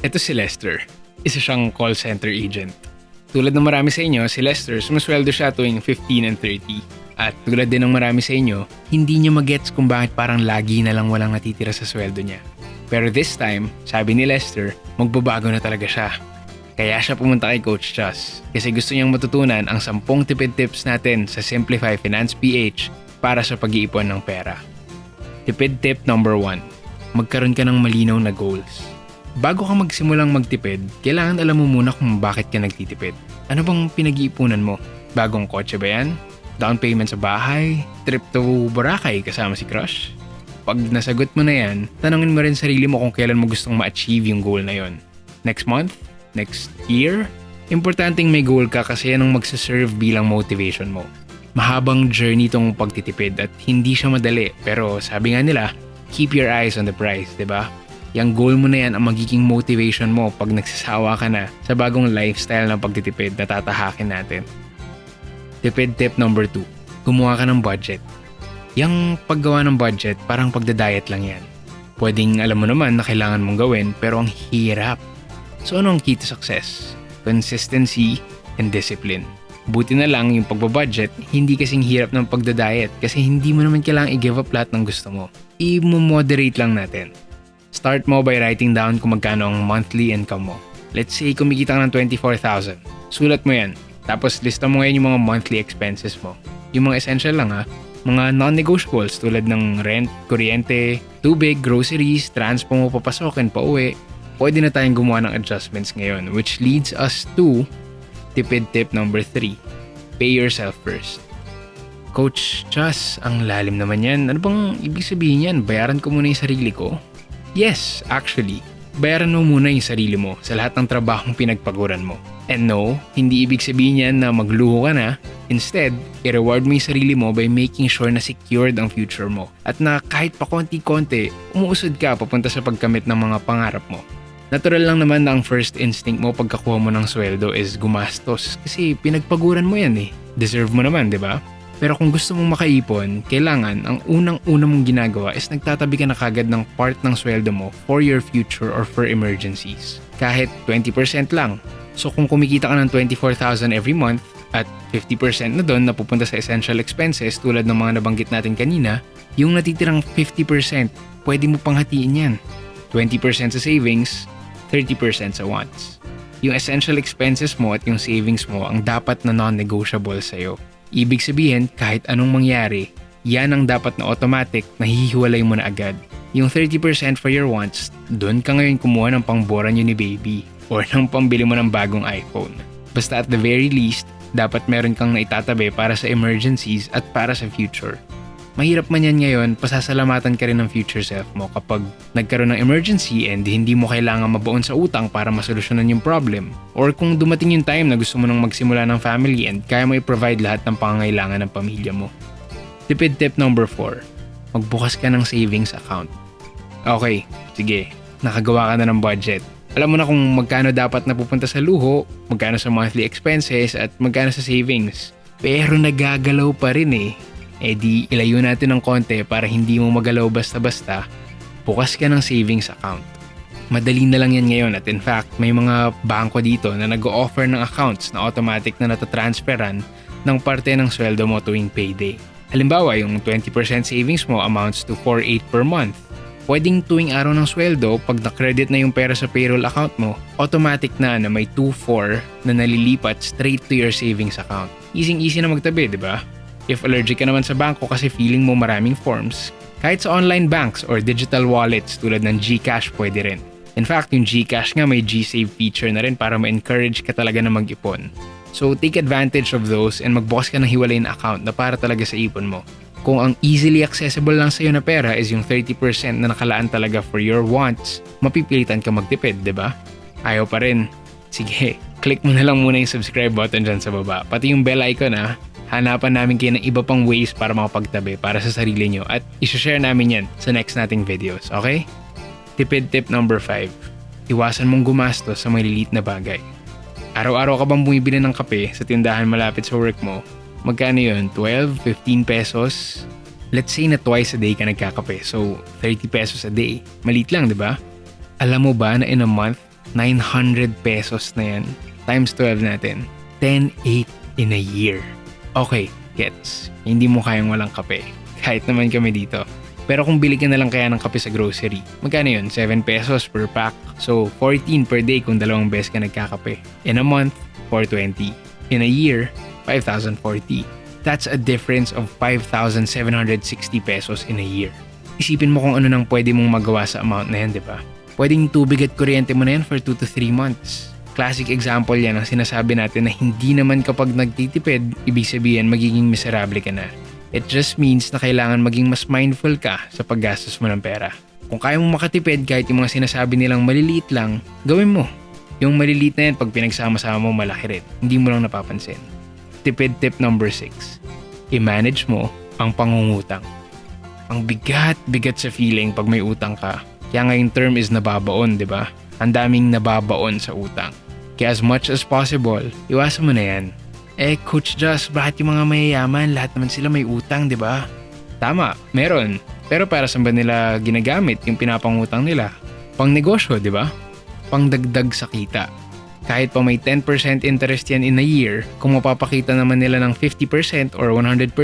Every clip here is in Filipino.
Ito si Lester. Isa siyang call center agent. Tulad ng marami sa inyo, si Lester sumasweldo siya tuwing 15 and 30. At tulad din ng marami sa inyo, hindi niya magets kung bakit parang lagi na lang walang natitira sa sweldo niya. Pero this time, sabi ni Lester, magbabago na talaga siya. Kaya siya pumunta kay Coach Chus kasi gusto niyang matutunan ang 10 tipid tips natin sa Simplify Finance PH para sa pag-iipon ng pera. Tipid tip number 1. Magkaroon ka ng malinaw na goals. Bago ka magsimulang magtipid, kailangan alam mo muna kung bakit ka nagtitipid. Ano bang pinag-iipunan mo? Bagong kotse ba yan? Down payment sa bahay? Trip to Boracay kasama si crush? Pag nasagot mo na yan, tanongin mo rin sarili mo kung kailan mo gustong ma-achieve yung goal na yon. Next month? Next year? Importanteng may goal ka kasi yan ang magsaserve bilang motivation mo. Mahabang journey tong pagtitipid at hindi siya madali pero sabi nga nila, keep your eyes on the prize, 'di ba? Yang goal mo na yan ang magiging motivation mo pag nagsasawa ka na sa bagong lifestyle ng pagtitipid na tatahakin natin. Tipid tip number 2. Gumawa ka ng budget. Yang paggawa ng budget, parang pagda-diet lang yan. Pwedeng alam mo naman na kailangan mong gawin pero ang hirap. So ano ang key to success? Consistency and discipline. Buti na lang yung pagbabudget, hindi kasing hirap ng pagda-diet kasi hindi mo naman kailangang i-give up lahat ng gusto mo. I-moderate lang natin. Start mo by writing down kung magkano ang monthly income mo. Let's say kumikita ka ng 24,000. Sulat mo yan. Tapos lista mo ngayon yung mga monthly expenses mo. Yung mga essential lang ha. Mga non-negotiables tulad ng rent, kuryente, tubig, groceries, transpo mo papasokin pa uwi. Pwede na tayong gumawa ng adjustments ngayon which leads us to tipid tip number 3. Pay yourself first. Coach Chas, ang lalim naman yan. Ano bang ibig sabihin yan? Bayaran ko muna yung sarili ko? Yes, actually. Bayaran mo muna yung sarili mo sa lahat ng trabahong pinagpaguran mo. And no, hindi ibig sabihin yan na magluho ka na. Instead, i-reward mo yung sarili mo by making sure na secured ang future mo. At na kahit pa konti-konti, umuusod ka papunta sa pagkamit ng mga pangarap mo. Natural lang naman na ang first instinct mo pagkakuha mo ng sweldo is gumastos kasi pinagpaguran mo yan eh. Deserve mo naman, di ba? Pero kung gusto mong makaipon, kailangan ang unang-una mong ginagawa is nagtatabi ka na kagad ng part ng sweldo mo for your future or for emergencies. Kahit 20% lang. So kung kumikita ka ng 24,000 every month at 50% na doon napupunta sa essential expenses tulad ng mga nabanggit natin kanina, yung natitirang 50% pwede mo pang hatiin yan. 20% sa savings, 30% sa wants. Yung essential expenses mo at yung savings mo ang dapat na non-negotiable sa'yo. Ibig sabihin, kahit anong mangyari, yan ang dapat na automatic na hihiwalay mo na agad. Yung 30% for your wants, doon ka ngayon kumuha ng pangbora nyo ni baby or ng pambili mo ng bagong iPhone. Basta at the very least, dapat meron kang naitatabi para sa emergencies at para sa future. Mahirap man yan ngayon, pasasalamatan ka rin ng future self mo kapag nagkaroon ng emergency and hindi mo kailangan mabaon sa utang para masolusyonan yung problem. Or kung dumating yung time na gusto mo nang magsimula ng family and kaya mo i-provide lahat ng pangangailangan ng pamilya mo. Tipid tip number 4. Magbukas ka ng savings account. Okay, sige. Nakagawa ka na ng budget. Alam mo na kung magkano dapat napupunta sa luho, magkano sa monthly expenses, at magkano sa savings. Pero nagagalaw pa rin eh. E di ilayo natin ng konti para hindi mo magalaw basta-basta. Bukas ka ng savings account. Madali na lang yan ngayon at in fact may mga bangko dito na nag-offer ng accounts na automatic na natatransferan ng parte ng sweldo mo tuwing payday. Halimbawa, yung 20% savings mo amounts to 4.8 per month. Pwedeng tuwing araw ng sweldo, pag na-credit na yung pera sa payroll account mo, automatic na na may 2.4 na nalilipat straight to your savings account. Easy-easy na magtabi, di ba? If allergic ka naman sa bangko kasi feeling mo maraming forms, kahit sa online banks or digital wallets tulad ng GCash pwede rin. In fact, yung GCash nga may GSave feature na rin para ma-encourage ka talaga na mag-ipon. So take advantage of those and magbukas ka ng hiwalay na account na para talaga sa ipon mo. Kung ang easily accessible lang sa'yo na pera is yung 30% na nakalaan talaga for your wants, mapipilitan ka magtipid, di ba? Ayaw pa rin. Sige, click mo na lang muna yung subscribe button dyan sa baba. Pati yung bell icon ha. Hanapan namin kayo ng iba pang ways para makapagtabi para sa sarili nyo at isashare namin yan sa next nating videos, okay? Tipid tip number 5. Iwasan mong gumastos sa maliliit na bagay. Araw-araw ka bang bumibili ng kape sa tindahan malapit sa work mo? Magkano yun? 12? 15 pesos? Let's say na twice a day ka nagkakape, so 30 pesos a day. Malit lang, di ba? Alam mo ba na in a month, 900 pesos na yan. Times 12 natin. 10.8 in a year. Okay, gets. Hindi mo kayang walang kape. Kahit naman kami dito. Pero kung bili ka na lang kaya ng kape sa grocery, magkano yun? 7 pesos per pack. So, 14 per day kung dalawang beses ka nagkakape. In a month, 420. In a year, 5,040. That's a difference of 5,760 pesos in a year. Isipin mo kung ano nang pwede mong magawa sa amount na yan, di ba? Pwedeng tubig at kuryente mo na yan for 2 to 3 months. Classic example yan ang sinasabi natin na hindi naman kapag nagtitipid, ibig sabihin magiging miserable ka na. It just means na kailangan maging mas mindful ka sa paggastos mo ng pera. Kung kaya mong makatipid kahit yung mga sinasabi nilang maliliit lang, gawin mo. Yung maliliit na yan pag pinagsama-sama mo malaki rin. Hindi mo lang napapansin. Tipid tip number 6. I-manage mo ang pangungutang. Ang bigat-bigat sa feeling pag may utang ka. Kaya nga yung term is nababaon, di ba? Ang daming nababaon sa utang. Kaya as much as possible, iwasan mo na yan. Eh, Coach Josh, bakit yung mga mayayaman, lahat naman sila may utang, di ba? Tama, meron. Pero para saan ba nila ginagamit yung pinapangutang nila? Pang negosyo, di ba? Pang dagdag sa kita. Kahit pa may 10% interest yan in a year, kung mapapakita naman nila ng 50% or 100%,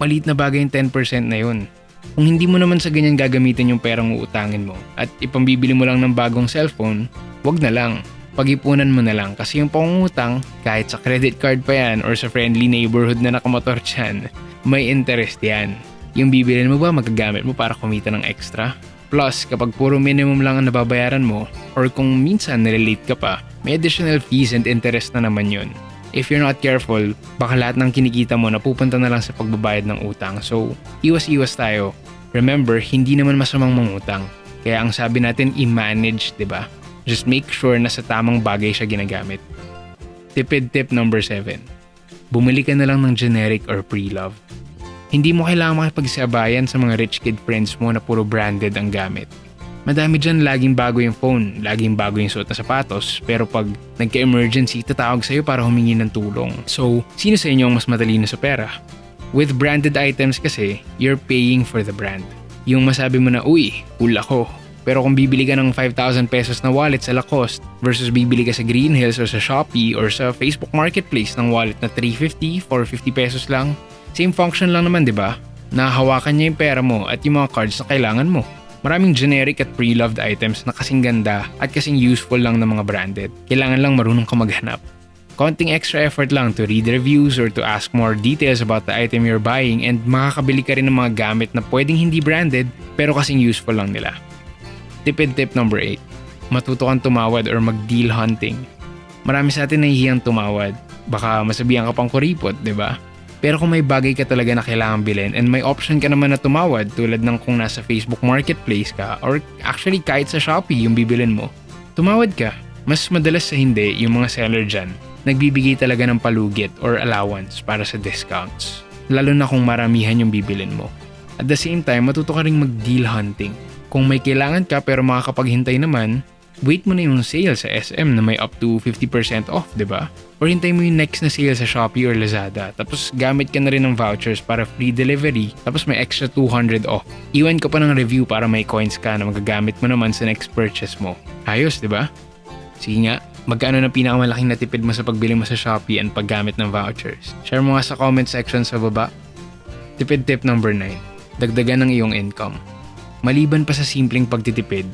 maliit na bagay yung 10% na yun. Kung hindi mo naman sa ganyan gagamitin yung perang uutangin mo at ipambibili mo lang ng bagong cellphone, wag na lang pag-ipunan mo na lang kasi yung pangungutang, kahit sa credit card pa yan or sa friendly neighborhood na nakamotor dyan, may interest yan. Yung bibilin mo ba magagamit mo para kumita ng extra? Plus, kapag puro minimum lang ang nababayaran mo, or kung minsan nalilate ka pa, may additional fees and interest na naman yun. If you're not careful, baka lahat ng kinikita mo napupunta na lang sa pagbabayad ng utang. So, iwas-iwas tayo. Remember, hindi naman masamang mangutang. Kaya ang sabi natin, i-manage, di ba? Just make sure na sa tamang bagay siya ginagamit. Tipid tip number 7. Bumili ka na lang ng generic or pre-love. Hindi mo kailangan makipagsabayan sa mga rich kid friends mo na puro branded ang gamit. Madami dyan laging bago yung phone, laging bago yung suot na sapatos, pero pag nagka-emergency, tatawag sa'yo para humingi ng tulong. So, sino sa inyo ang mas matalino sa pera? With branded items kasi, you're paying for the brand. Yung masabi mo na, uy, cool ako, pero kung bibili ka ng 5,000 pesos na wallet sa Lacoste versus bibili ka sa Green Hills or sa Shopee or sa Facebook Marketplace ng wallet na 350, 450 pesos lang, same function lang naman, di ba? Nahahawakan niya yung pera mo at yung mga cards na kailangan mo. Maraming generic at pre-loved items na kasing ganda at kasing useful lang ng mga branded. Kailangan lang marunong ka maghanap. Konting extra effort lang to read reviews or to ask more details about the item you're buying and makakabili ka rin ng mga gamit na pwedeng hindi branded pero kasing useful lang nila. Tipid tip number 8. Matuto kang tumawad or mag-deal hunting. Marami sa atin nahihiyang tumawad. Baka masabihan ka pang kuripot, di ba? Pero kung may bagay ka talaga na kailangan bilhin and may option ka naman na tumawad tulad ng kung nasa Facebook Marketplace ka or actually kahit sa Shopee yung bibilin mo, tumawad ka. Mas madalas sa hindi yung mga seller dyan, nagbibigay talaga ng palugit or allowance para sa discounts. Lalo na kung maramihan yung bibilin mo. At the same time, matuto ka ring mag-deal hunting. Kung may kailangan ka pero makakapaghintay naman, wait mo na yung sale sa SM na may up to 50% off, di ba? Or hintay mo yung next na sale sa Shopee or Lazada. Tapos gamit ka na rin ng vouchers para free delivery. Tapos may extra 200 off. Iwan ka pa ng review para may coins ka na magagamit mo naman sa next purchase mo. Ayos, di ba? Sige nga, magkano na pinakamalaking natipid mo sa pagbili mo sa Shopee and paggamit ng vouchers? Share mo nga sa comment section sa baba. Tipid tip number 9. Dagdagan ng iyong income. Maliban pa sa simpleng pagtitipid,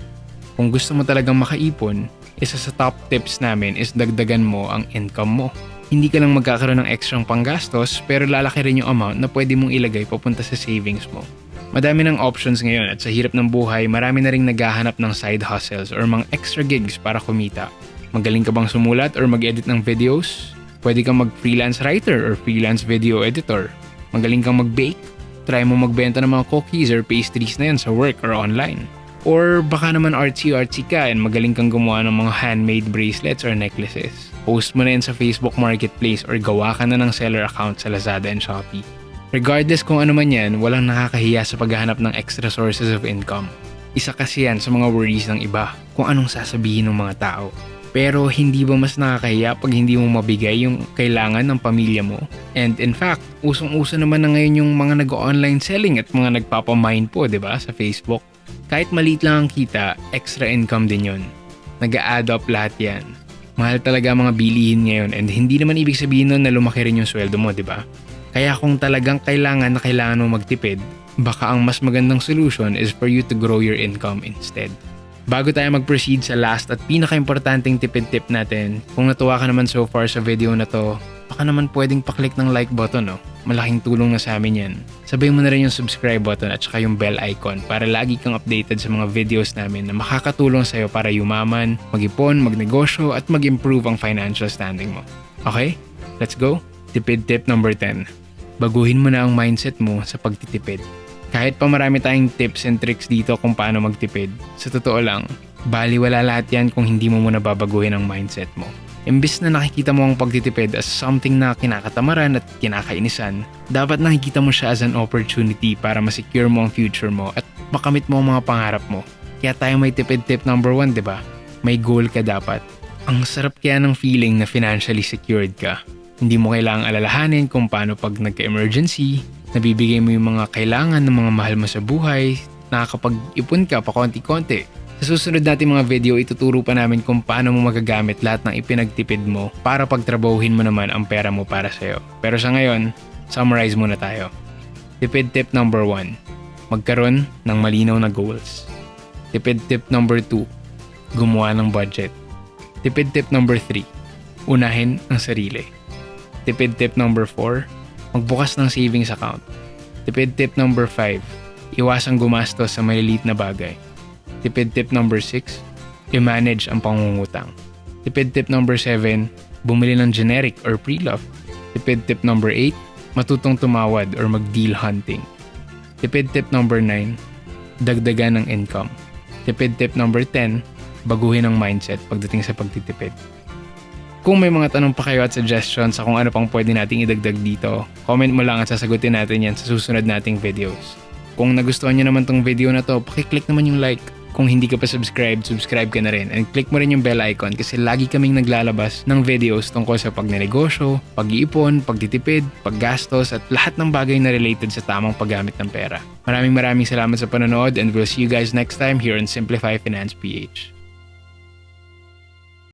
kung gusto mo talagang makaipon, isa sa top tips namin is dagdagan mo ang income mo. Hindi ka lang magkakaroon ng ekstrang panggastos pero lalaki rin yung amount na pwede mong ilagay papunta sa savings mo. Madami ng options ngayon at sa hirap ng buhay, marami na rin naghahanap ng side hustles or mga extra gigs para kumita. Magaling ka bang sumulat or mag-edit ng videos? Pwede kang mag-freelance writer or freelance video editor. Magaling kang mag-bake? Try mo magbenta ng mga cookies or pastries na yan sa work or online. Or baka naman artsy-artsy ka and magaling kang gumawa ng mga handmade bracelets or necklaces. Post mo na yan sa Facebook Marketplace or gawa ka na ng seller account sa Lazada and Shopee. Regardless kung ano man yan, walang nakakahiya sa paghahanap ng extra sources of income. Isa kasi yan sa mga worries ng iba kung anong sasabihin ng mga tao. Pero hindi ba mas nakakahiya pag hindi mo mabigay yung kailangan ng pamilya mo? And in fact, usong-uso naman na ngayon yung mga nag-online selling at mga nagpapamine po, di ba, sa Facebook. Kahit maliit lang ang kita, extra income din yon. nag-add up lahat yan. Mahal talaga mga bilihin ngayon and hindi naman ibig sabihin nun na lumaki rin yung sweldo mo, di ba? Kaya kung talagang kailangan na kailangan mo magtipid, baka ang mas magandang solution is for you to grow your income instead. Bago tayo mag-proceed sa last at pinaka-importanting tipid tip natin, kung natuwa ka naman so far sa video na to, baka naman pwedeng paklik ng like button no? Malaking tulong na sa amin yan. Sabay mo na rin yung subscribe button at saka yung bell icon para lagi kang updated sa mga videos namin na makakatulong sa'yo para yumaman, mag-ipon, magnegosyo at mag-improve ang financial standing mo. Okay? Let's go! Tipid tip number 10. Baguhin mo na ang mindset mo sa pagtitipid. Kahit pa marami tayong tips and tricks dito kung paano magtipid, sa totoo lang, baliwala lahat yan kung hindi mo muna babaguhin ang mindset mo. Imbis na nakikita mo ang pagtitipid as something na kinakatamaran at kinakainisan, dapat nakikita mo siya as an opportunity para masecure mo ang future mo at makamit mo ang mga pangarap mo. Kaya tayo may tipid tip number 1, di ba? May goal ka dapat. Ang sarap kaya ng feeling na financially secured ka. Hindi mo kailangang alalahanin kung paano pag nagka-emergency, nabibigay mo yung mga kailangan ng mga mahal mo sa buhay, nakakapag-ipon ka pa konti-konti. Sa susunod natin mga video, ituturo pa namin kung paano mo magagamit lahat ng ipinagtipid mo para pagtrabahuhin mo naman ang pera mo para sa'yo. Pero sa ngayon, summarize muna tayo. Tipid tip number 1. Magkaroon ng malinaw na goals. Tipid tip number 2. Gumawa ng budget. Tipid tip number 3. Unahin ang sarili. Tipid tip number 4. Magbukas ng savings account. Tipid tip number 5. Iwasang gumastos sa maliliit na bagay. Tipid tip number 6. I-manage ang pangungutang. Tipid tip number 7. Bumili ng generic or pre-love. Tipid tip number 8. Matutong tumawad or mag-deal hunting. Tipid tip number 9. Dagdagan ng income. Tipid tip number 10. Baguhin ang mindset pagdating sa pagtitipid. Kung may mga tanong pa kayo at suggestions sa kung ano pang pwede nating idagdag dito, comment mo lang at sasagutin natin yan sa susunod nating videos. Kung nagustuhan nyo naman tong video na to, pakiclick naman yung like. Kung hindi ka pa subscribed, subscribe ka na rin and click mo rin yung bell icon kasi lagi kaming naglalabas ng videos tungkol sa pagnenegosyo, pag-iipon, pagtitipid, paggastos at lahat ng bagay na related sa tamang paggamit ng pera. Maraming maraming salamat sa panonood and we'll see you guys next time here on Simplify Finance PH.